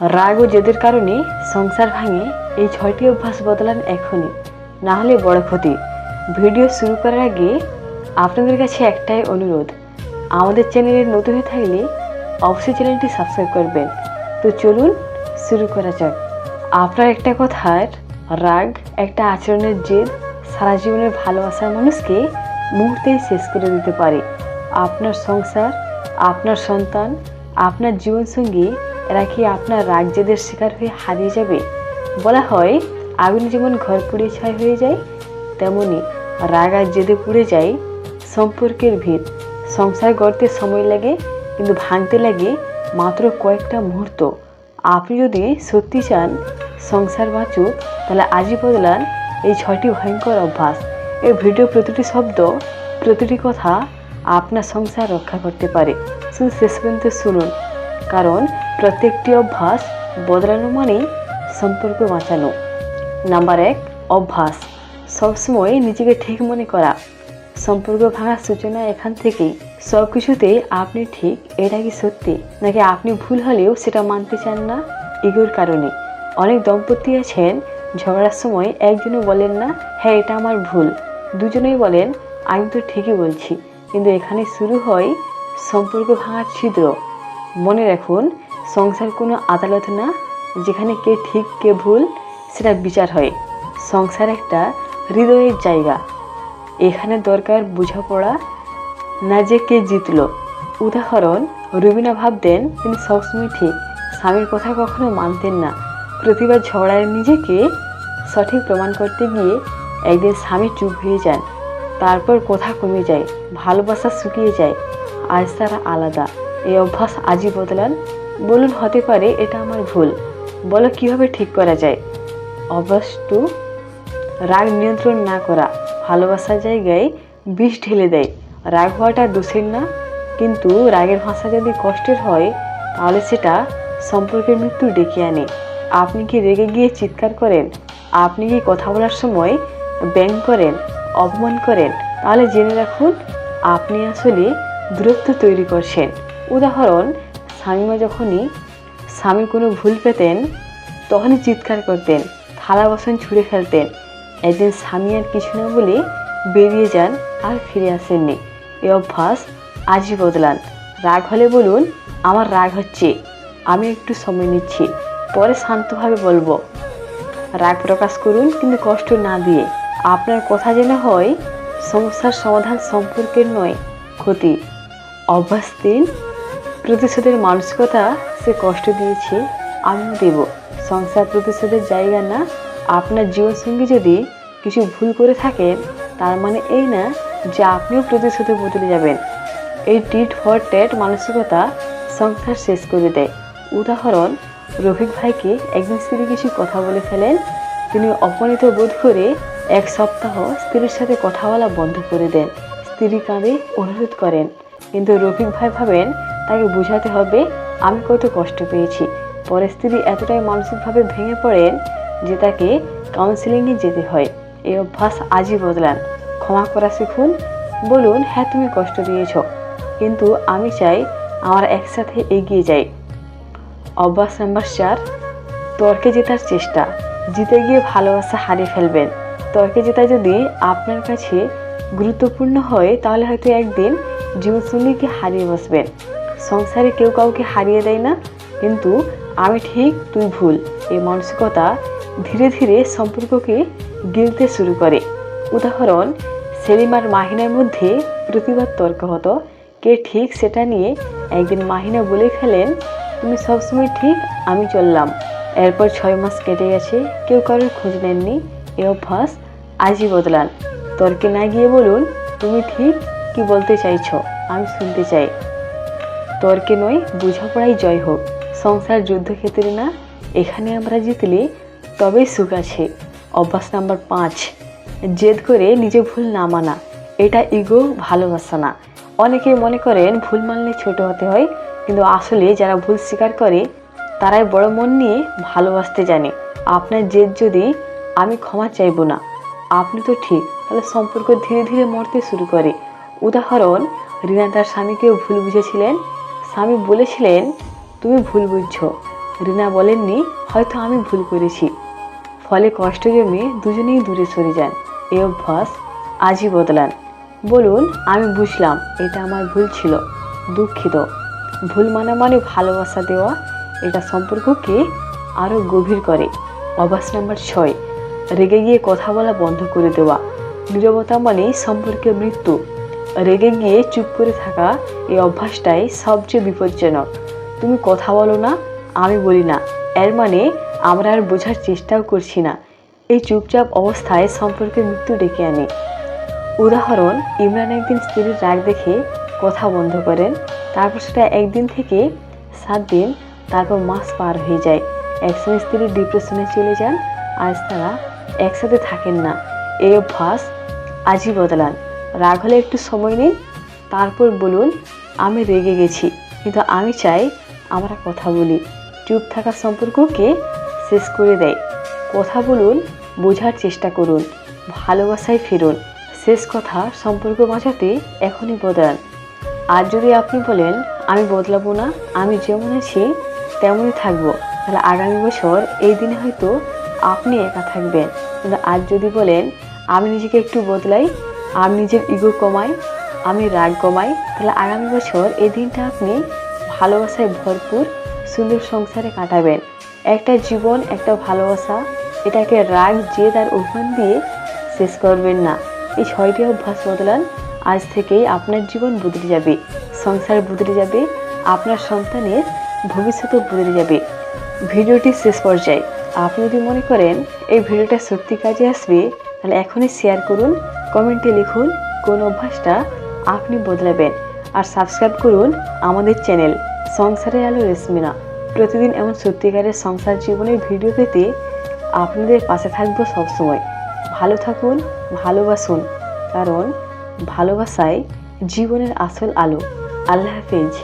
রাগ ও জেদের কারণে সংসার ভাঙে এই ছয়টি অভ্যাস বদলান এখনই। না হলে বড় ক্ষতি। ভিডিও শুরু করার আগে আপনাদের কাছে একটাই অনুরোধ। আমাদের চ্যানেলে নতুন হয়ে থাকলে অবশ্যই চ্যানেলটি সাবস্ক্রাইব করবেন। তো চলুন শুরু করা যাক। আপনার একটা কথার রাগ, একটা আচরণের জেদ সারা জীবনের ভালোবাসার মানুষকে মুহূর্তেই শেষ করে দিতে পারে। আপনার সংসার, আপনার সন্তান, আপনার জীবনসঙ্গী এরা কি আপনার রাগ জেদের শিকার হয়ে হারিয়ে যাবে? বলা হয়, আগুন যেমন ঘর পুড়ে ছাই হয়ে যায়, তেমনি রাগ জেদে পুড়ে যায় সম্পর্কের ভিত সংসার গড়তে সময় লাগে, কিন্তু ভাঙতে লাগে মাত্র কয়েকটা মুহূর্ত। আপনি যদি সত্যি চান সংসার বাঁচুক, তাহলে আজই বদলান এই ছয়টি ভয়ঙ্কর অভ্যাস। এই ভিডিও প্রতিটি শব্দ, প্রতিটি কথা আপনার সংসার রক্ষা করতে পারে। শুধু শেষ পর্যন্ত শুনুন, কারণ প্রত্যেকটি অভ্যাস বদলানো মানেই সম্পর্ক বাঁচানো। নাম্বার এক, অভ্যাস। সবসময় নিজেকে ঠিক মনে করা। সম্পর্ক ভাঙার সূচনা এখান থেকেই সব কিছুতে আপনি ঠিক, এটা কি সত্যি? নাকি আপনি ভুল হলেও সেটা মানতে চান না? ইগোর কারণে। অনেক দম্পতি আছেন, ঝগড়ার সময় একজনও বলেন না হ্যাঁ এটা আমার ভুল। দুজনেই বলেন, আমি তো ঠিকই বলছি। কিন্তু এখানে শুরু হয় সম্পর্ক ভাঙার ছিদ্র। মনে রাখুন সংসার কোনো আদালত না, যেখানে কে ঠিক, কে ভুল, সেটা বিচার হয়। সংসার একটা হৃদয়ের জায়গা। এখানে দরকার বোঝাপড়া, না যে কে জিতল। উদাহরণ, রুবিনা ভাবতেন তিনি সবসময় ঠিক, স্বামীর কথা কখনো মানতেন না। প্রতিবার ঝগড়ায় নিজেকে সঠিক প্রমাণ করতে গিয়ে একদিন স্বামী চুপ হয়ে যান। তারপর কথা কমে যায়, ভালোবাসা শুকিয়ে যায় আজ তারা আলাদা। এই অভ্যাস আজই বদলান বলুন, হতে পারে এটা আমার ভুল। বলো, কীভাবে ঠিক করা যায়? টু রাগ নিয়ন্ত্রণ না করা। ভালোবাসার জায়গায় বিষ ঢেলে দেয়। রাগ হওয়াটা দোষের না, কিন্তু রাগের ভাষা যদি কষ্টের হয়, তাহলে সেটা সম্পর্কের মৃত্যু ডেকে আনে। আপনি কি রেগে গিয়ে চিৎকার করেন? আপনি কি কথা বলার সময় ব্যাং করেন, অপমান করেন? তাহলে জেনে রাখুন, আপনি আসলে দূরত্ব তৈরি করছেন। উদাহরণ স্বামীমা যখনই স্বামী কোনো ভুল পেতেন, তখনই চিৎকার করতেন, থালা বাসন ছুঁড়ে ফেলতেন। একদিন স্বামী আর কিছু না বলে বেরিয়ে যান আর ফিরে আসেননি। এ অভ্যাস আজই বদলান। রাগ হলে বলুন, আমার রাগ হচ্ছে, আমি একটু সময় নিচ্ছি, পরে শান্তভাবে বলব। রাগ প্রকাশ করুন কিন্তু কষ্ট না দিয়ে। আপনার কথা যেন হয়, সমস্যার সমাধান সম্পর্কের নয়, ক্ষতি। অভ্যাস দিন প্রতিশোধের মানসিকতা সে কষ্ট দিয়েছে, আমিও দেব। সংসার প্রতিশোধের জায়গা না। আপনার জীবনসঙ্গী যদি কিছু ভুল করে থাকেন, তার মানে এই না যে আপনিও প্রতিশোধে বদলে যাবেন। এই টিট ফর টেট মানসিকতা সংসার শেষ করে দেয়। উদাহরণ, রফিক ভাইকে একদিন স্ত্রী কিছু কথা বলে ফেলেন। তিনি অপমানিত বোধ করে এক সপ্তাহ স্ত্রীর সাথে কথা বলা বন্ধ করে দেন। স্ত্রী কাঁদে, অনুরোধ করেন। কিন্তু রফিক ভাই ভাবেন তাকে বোঝাতে হবে, আমি কত কষ্ট পেয়েছি। পরে স্ত্রী এতটাই মানসিকভাবে ভেঙে পড়েন যে তাকে কাউন্সিলিংয়ে যেতে হয়। এই অভ্যাস আজই বদলান। ক্ষমা করা শিখুন, বলুন হ্যাঁ তুমি কষ্ট দিয়েছ, কিন্তু আমি চাই আমার একসাথে এগিয়ে যাই। অভ্যাস নাম্বার চার, তর্কে জেতার চেষ্টা। জিতে গিয়ে ভালোবাসা হারিয়ে ফেলবেন। তর্কে জেতা যদি আপনার কাছে গুরুত্বপূর্ণ হয়, তাহলে হয়তো একদিন জীবনসঙ্গীকে হারিয়ে বসবেন। সংসারে কেউ কাউকে হারিয়ে দেয় না, কিন্তু আমি ঠিক তুই ভুল। এই মানসিকতা ধীরে ধীরে সম্পর্ককে গিলতে শুরু করে। উদাহরণ, সেলিম আর মাহিনার মধ্যে প্রতিবাদ তর্ক হতো। কে ঠিক সেটা নিয়ে একদিন মাহিনা বলে ফেলেন, তুমি সবসময় ঠিক, আমি চললাম। এরপর ছয় মাস কেটে গেছে, কেউ কারোর খোঁজ নেননি। এ অভ্যাস আজই বদলান। তর্কে না গিয়ে বলুন, তুমি ঠিক কি বলতে চাইছো? আমি শুনতে চাই। তর্কে নয়, বোঝাপড়াই জয় হোক। সংসার যুদ্ধক্ষেত্রে না, এখানে আমরা জিতলে তবেই সুখ আছে। অভ্যাস নাম্বার পাঁচ, জেদ করে নিজে ভুল না মানা। এটা ইগো ভালোবাসা না। অনেকেই মনে করেন ভুল মানলে ছোট হতে হয়, কিন্তু আসলে যারা ভুল স্বীকার করে, তারাই বড় মন নিয়ে ভালোবাসতে জানে। আপনার জেদ যদি আমি ক্ষমা চাইব না, আপনি তো ঠিক, তাহলে সম্পর্ক ধীরে ধীরে মরতে শুরু করে। উদাহরণ, রিনা তার স্বামীকেও ভুল বুঝেছিলেন স্বামী বলেছিলেন, তুমি ভুল বুঝছ। রিনা বলেননি, হয়তো আমি ভুল করেছি। ফলে কষ্ট জমে দুজনেই দূরে সরে যান। এই অভ্যাস আজই বদলান। বলুন, আমি বুঝলাম, এটা আমার ভুল ছিল, দুঃখিত। ভুল মানা মানে ভালোবাসা দেওয়া, এটা সম্পর্ককে আরও গভীর করে। অভ্যাস নাম্বার ছয়, রেগে গিয়ে কথা বলা বন্ধ করে দেওয়া। নীরবতা মানে সম্পর্কে মৃত্যু। রেগে গিয়ে চুপ করে থাকা এই অভ্যাসটাই সবচেয়ে বিপজ্জনক। তুমি কথা বলো না, আমি বলি না। এর মানে আমরা আর বোঝার চেষ্টাও করছি না। এই চুপচাপ অবস্থায় সম্পর্কে মৃত্যু ডেকে আনে। উদাহরণ, ইমরান একদিন স্ত্রীর রাগ দেখে কথা বন্ধ করেন। তারপর সেটা একদিন থেকে সাত দিন তারপর মাস পার হয়ে যায়। একসময় স্ত্রী ডিপ্রেশনে চলে যান, আজ তারা একসাথে থাকেন না। এই অভ্যাস আজই বদলান। রাগ হলে একটু সময় নিন, তারপর বলুন, আমি রেগে গেছি, কিন্তু আমি চাই আমরা কথা বলি। চুপ থাকা সম্পর্ককে শেষ করে দেয়। কথা বলুন, বোঝার চেষ্টা করুন, ভালোবাসায় ফিরুন। শেষ কথা, সম্পর্ক বাঁচাতে এখনই বদলান। আর যদি আপনি বলেন, আমি বদলাবো না, আমি যেমন আছি, তেমনই থাকব। তাহলে আগামী বছর এই দিনে হয়তো আপনি একা থাকবেন। কিন্তু আজ যদি বলেন, আমি নিজেকে একটু বদলাই আমি নিজের ইগো কমাই, আমি রাগ কমাই, তাহলে আগামী বছর এই দিনটা আপনি ভালোবাসায় ভরপুর, সুন্দর সংসারে কাটাবেন। একটা জীবন, একটা ভালোবাসা, এটাকে রাগ, জেদ আর অভিমান দিয়ে শেষ করবেন না। এই ছয়টি অভ্যাস বদলান, আজ থেকেই আপনার জীবন বদলে যাবে, সংসার বদলে যাবে, আপনার সন্তানের ভবিষ্যৎও বদলে যাবে। ভিডিওটি শেষ পর্যায়ে। আপনি যদি মনে করেন এই ভিডিওটা সত্যি কাজে আসবে, তাহলে এখনই শেয়ার করুন কমেন্টে লিখুন কোন অভ্যাসটা আপনি বদলাবেন আর সাবস্ক্রাইব করুন আমাদের চ্যানেল সংসারের আলো রেশমিনা। প্রতিদিন এমন সত্যিকারের সংসার জীবনের ভিডিও পেতে আপনাদের পাশে থাকব সবসময়। ভালো থাকুন, ভালোবাসুন, কারণ ভালোবাসায় জীবনের আসল আলো। আল্লাহ হাফেজ।